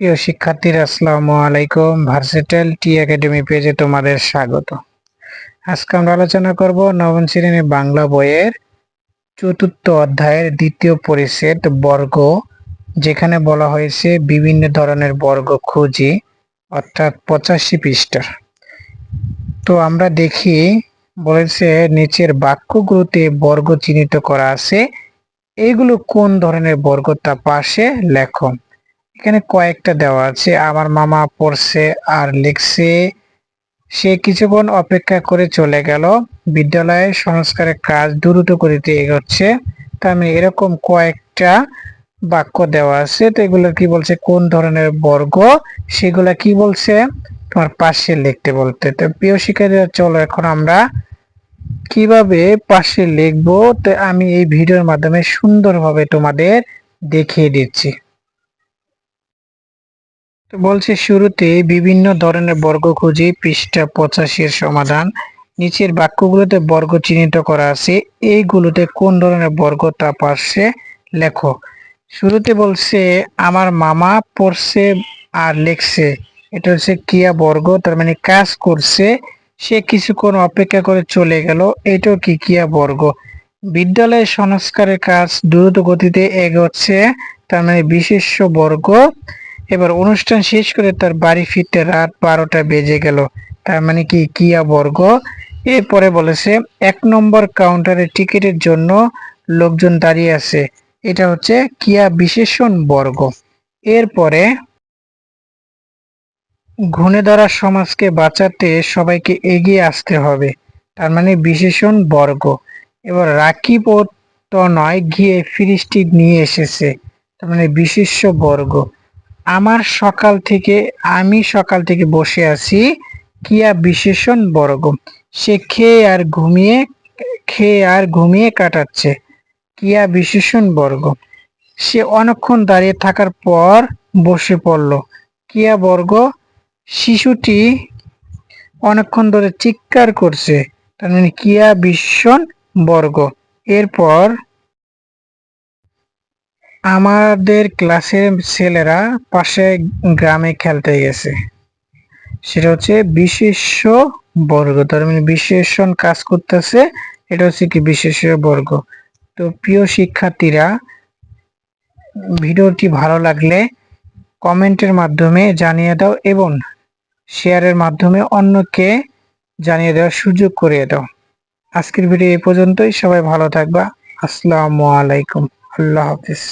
প্রিয় শিক্ষার্থীরা, আসসালামু আলাইকুম। ভার্সেটাল টি একাডেমি পেজে তোমাদের স্বাগত। আজকে আমরা আলোচনা করব নবম শ্রেণির বাংলা বইয়ের চতুর্থ অধ্যায়ের দ্বিতীয় পরিচ্ছেদ বর্গ, যেখানে বলা হয়েছে বিভিন্ন ধরনের বর্গ খুঁজি, অর্থাৎ পঁচাশি পৃষ্ঠার। তো আমরা দেখি, বলেছে নিচের বাক্যগুলোতে বর্গ চিহ্নিত করা আছে। এগুলো কোন ধরনের বর্গ তা পাশে লেখো। এখানে কয়েকটা দেওয়া আছে। আমার মামা পড়ছে আর লিখছে, সে কিছুক্ষণ অপেক্ষা করে চলে গেল। বিদ্যালয়ে সংস্কারের কাজ দ্রুত করিতে এগোচ্ছে। তার মানে এরকম কয়েকটা বাক্য দেওয়া আছে। তো এগুলো কি বলছে? কোন ধরনের বর্গ? সেগুলা কি বলছে? তোমার পাশে লিখতে বলতে। তো প্রিয় শিক্ষার্থীরা, চলো এখন আমরা কীভাবে পাশে লিখব? তো আমি এই ভিডিওর মাধ্যমে সুন্দরভাবে তোমাদের দেখিয়ে দিচ্ছি। বলছে শুরুতে বিভিন্ন ধরনের বর্গ খুঁজি পৃষ্ঠা পঁচাশি এর সমাধান। নিচের বাক্যগুলোতে বর্গ চিহ্নিত করা আছে। এইগুলোতে কোন ধরনের বর্গ তা পারছে লেখো। শুরুতে বলছে, আমার মামা পড়ছে আর লেখছে। এটা হচ্ছে ক্রিয়া বর্গ, তার মানে কাজ করছে। সে কিছুক্ষণ অপেক্ষা করে চলে গেল। এটাও কি ক্রিয়া বর্গ? বিদ্যালয়ের সংস্কারের কাজ দ্রুত গতিতে এগোচ্ছে, তার মানে বিশেষ্য বর্গ। এবার অনুষ্ঠান শেষ করে তার বাড়ি ফিরতে রাত বারোটা বেজে গেল। তার মানে কি কিয়া বর্গ? এরপরে বলেছে, এক নম্বর কাউন্টারে টিকিটের জন্য লোকজন দাঁড়িয়ে আছে। এটা হচ্ছে কিয়া বিশেষণ বর্গ। এরপরে ঘুণে ধরা সমাজকে বাঁচাতে সবাইকে এগিয়ে আসতে হবে। তার মানে বিশেষণ বর্গ। এবার রাকিব তো নয় গিয়ে ফিরিস্টি নিয়ে এসেছে। তার মানে বিশেষ্য বর্গ। আমার সকাল থেকে, আমি সকাল থেকে বসে আছি কিয়া বিশেষণ বর্গ। সে খেয়ে আর ঘুমিয়ে, খেয়ে আর ঘুমিয়ে কাটাচ্ছে কিয়া বিশেষণ বর্গ। সে অনেকক্ষণ দাঁড়িয়ে থাকার পর বসে পড়ল কিয়া বর্গ। শিশুটি অনেকক্ষণ ধরে চিৎকার করছে, তার মানে কিয়া ভীষণ বর্গ। এরপর আমাদের ক্লাসের ছেলেরা পাশে গ্রামে খেলতে গেছে। সেটা হচ্ছে বিশেষ্য বর্গ। তার মানে বিশেষণ কাজ করতেছে, এটা হচ্ছে কি বিশেষ্য বর্গ। তো প্রিয় শিক্ষার্থীরা, ভিডিওটি ভালো লাগলে কমেন্টের মাধ্যমে জানিয়ে দাও এবং শেয়ারের মাধ্যমে অন্যকে জানিয়ে দেওয়ার সুযোগ করিয়ে দাও। আজকের ভিডিও এই পর্যন্তই। সবাই ভালো থাকবা। আসসালামু আলাইকুম। আল্লাহ হাফিজ।